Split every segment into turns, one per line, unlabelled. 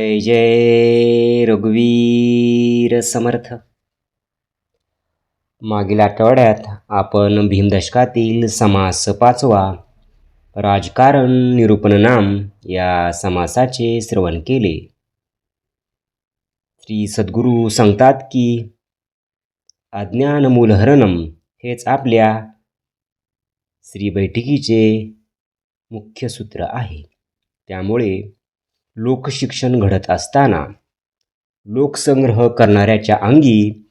जय जय रघुवीर समर्थ. मागील आठवड्यात आपण भीमदशकातील समास पाचवा राजकारण निरूपण नाम या समासाचे श्रवण केले. श्री सद्गुरू सांगतात की अज्ञानमूलहरणम हेच आपल्या श्री बैठकीचे मुख्य सूत्र आहे. त्यामुळे लोकशिक्षण घडत असताना लोकसंग्रह करणाऱ्याच्या अंगी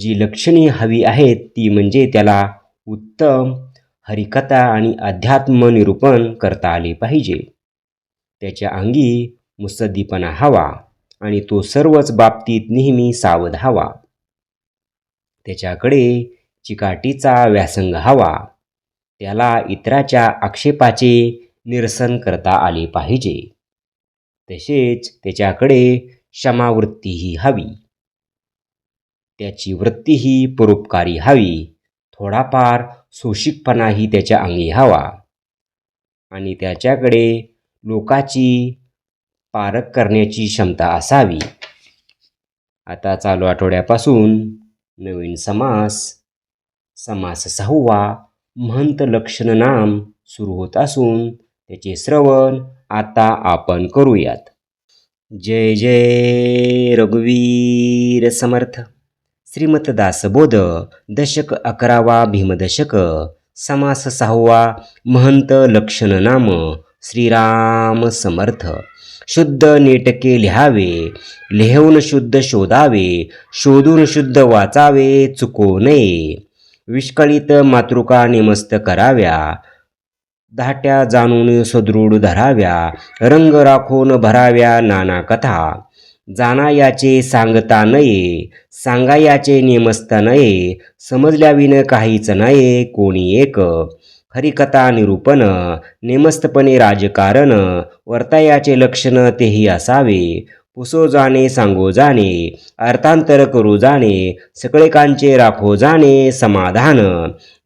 जी लक्षणे हवी आहेत ती म्हणजे त्याला उत्तम हरिकथा आणि अध्यात्म निरूपण करता आले पाहिजे. त्याच्या अंगी मुसद्दीपणा हवा आणि तो सर्वच बाबतीत नेहमी सावध हवा. त्याच्याकडे चिकाटीचा व्यासंग हवा. त्याला इतराच्या आक्षेपाचे निरसन करता आले पाहिजे. तसेच त्याच्याकडे क्षमावृत्तीही हवी. त्याची वृत्तीही परोपकारी हवी. थोडाफार सोशिकपणाही त्याच्या अंगी हवा. आणि त्याच्याकडे लोकाची पारख करण्याची क्षमता असावी. आता चालू आठवड्यापासून नवीन समास समास सहावा महंत लक्षण नाम सुरू होत असून त्याचे श्रवण आता आपण करूयात. जय जय रघुवीर समर्थ. श्रीमत दासबोध दशक अकरावा भीमदशक समास सहावा महंत लक्षण नाम श्रीराम समर्थ. शुद्ध नेटके लिहावे लिहून शुद्ध शोधावे शोधून शुद्ध वाचावे चुको नये. विष्कळीत मातृका निमस्त कराव्या धाट्या जाणून सदृढ धराव्या रंग राखून भराव्या नाना कथा. जाना याचे सांगता नये सांगा याचे नेमस्ता नये समजल्याविन काहीच नये कोणी एक. हरिकथा निरूपण नेमस्तपणे राजकारण वर्तायाचे लक्षण तेही असावे. पुसो जाणे सांगो जाणे अर्थांतर करू जाणे सकळेकांचे राखो जाणे समाधान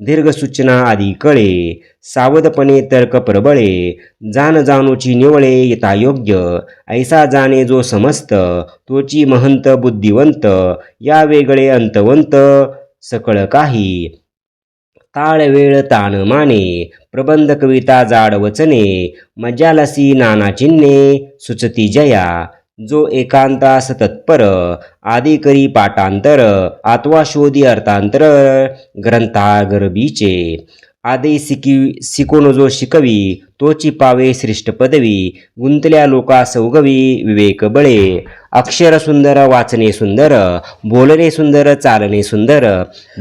दीर्घ सूचना आदी कळे सावधपणे तर्क प्रबळे जाण जाणूची निवळे येता योग्य ऐसा जाणे जो समस्त तोची महंत बुद्धिवंत या वेगळे अंतवंत सकळ काही ताळ वेळ ताण माने प्रबंध कविता जाड वचने मजालसी नाना चिन्हे सुचती जया जो एकांतास तत्पर आदी करी पाठांतर आत्वा शोधी अर्थांतर ग्रंथागरबीचे आदी शिकी शिकून जो शिकवी तोची पावे श्रेष्ठ पदवी गुंतल्या लोकास उगवी विवेक बळे. अक्षर सुंदर वाचणे सुंदर बोलणे सुंदर चालणे सुंदर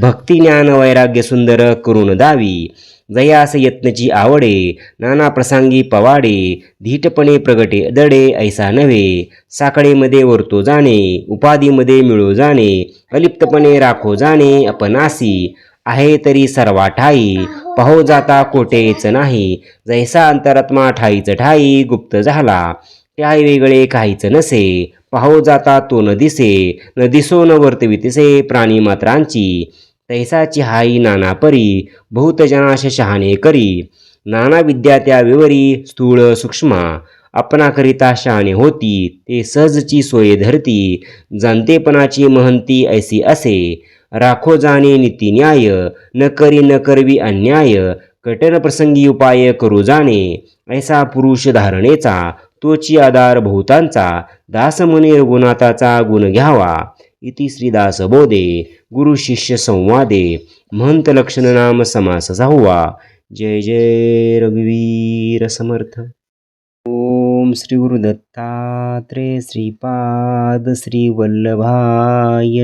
भक्ती ज्ञान वैराग्य सुंदर करून दावी. जयास यत्नची आवडे नाना प्रसंगी पवाडे धीटपणे प्रगटे दडे ऐसा नव्हे. साखळेमध्ये वरतो जाणे उपाधीमध्ये मिळो जाणे अलिप्तपणे राखो जाणे अपनासी. आहे तरी सर्वा ठाई पाहो जाता कोठेच नाही. जैसा अंतरात्मा ठाईच ठाई गुप्त झाला. त्या वेगळे काहीच नसे. पाहो जाता तो न दिसे. न दिसो न वर्तवितसे प्राणी मात्रांची. तैसाची हाई नाना परी. बहुत जनाश शहाणे करी. नाना विद्या त्या विवरी स्थूळ सूक्ष्म. आपणाकरिता शहाणे होती. ते सहजची सोय धरती. जाणतेपणाची महंती ऐसी असे. राखो जाणे नीतीन्याय न करी न करवी अन्याय कठीण प्रसंगी उपाय करू जाणे. ऐसा पुरुष धारणेचा तोची आधार बहुतांचा दासमुनी रघुनाथाचा गुण घ्यावा. इति श्रीदास बोधे गुरु शिष्य संवादे. महंत लक्षण नाम समास सहावा. जय जय रघुवीर समर्थ. ओम श्री गुरुदत्तात्रे श्रीपाद श्री वल्लभाय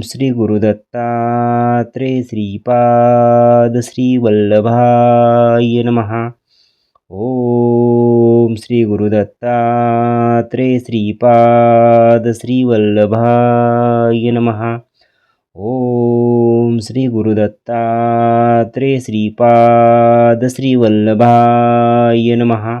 श्री गुरुदत्तात्रे श्रीपाद श्रीवल्लभाय नमहा ओम श्री गुरुदत्तात्रे श्रीपाद श्रीवल्लभाय नमः। ओम श्री गुरुदत्तात्रे श्रीपाद श्रीवल्लभाय नमः।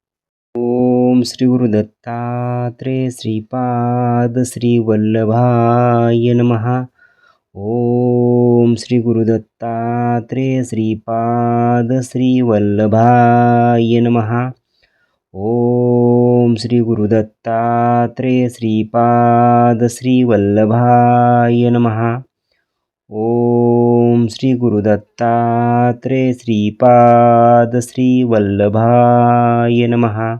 श्री गुरुदत्तात्रेय श्रीपाद श्रीवल्लभाय नमः। ओम श्री गुरुदत्तात्रेय श्रीपाद श्रीवल्लभाय नमः। ओम श्री गुरुदत्तात्रेय श्रीपाद श्रीवल्लभाय नमः। ओम श्री गुरुदत्तात्रेय श्रीपाद श्रीवल्लभाय नमः।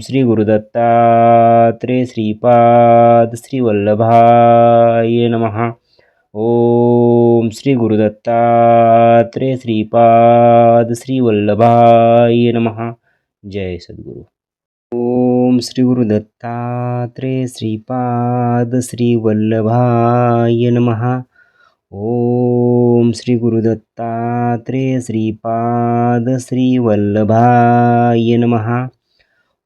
श्री गुरुदत्तात्रे श्रीपाद श्रीवल्लभाय नमः। ओम श्री गुरुदत्तात्रे श्रीपाद श्रीवल्लभाय नमः। जय सद्गुरु। ओम श्री गुरुदत्तात्रे श्रीपाद श्रीवल्लभाय नमः। ओम श्री गुरुदत्तात्रे श्रीपाद श्रीवल्लभाय नमः।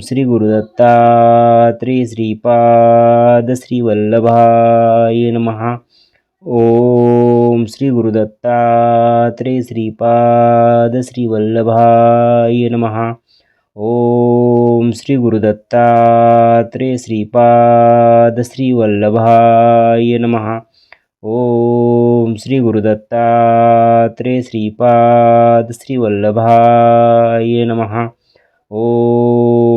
श्री गुरुदत्तात्रेय श्रीपाद श्रीवल्लभाय महा ओम श्री गुरुदत्तात्रे श्रीपाद श्रीवल्लभाय महा ओम श्री गुरुदत्तात्रे श्रीपाद श्रीवल्लभाय महा ओम श्री गुरुदत्तात्रे श्रीपाद श्रीवल्लभाय नमः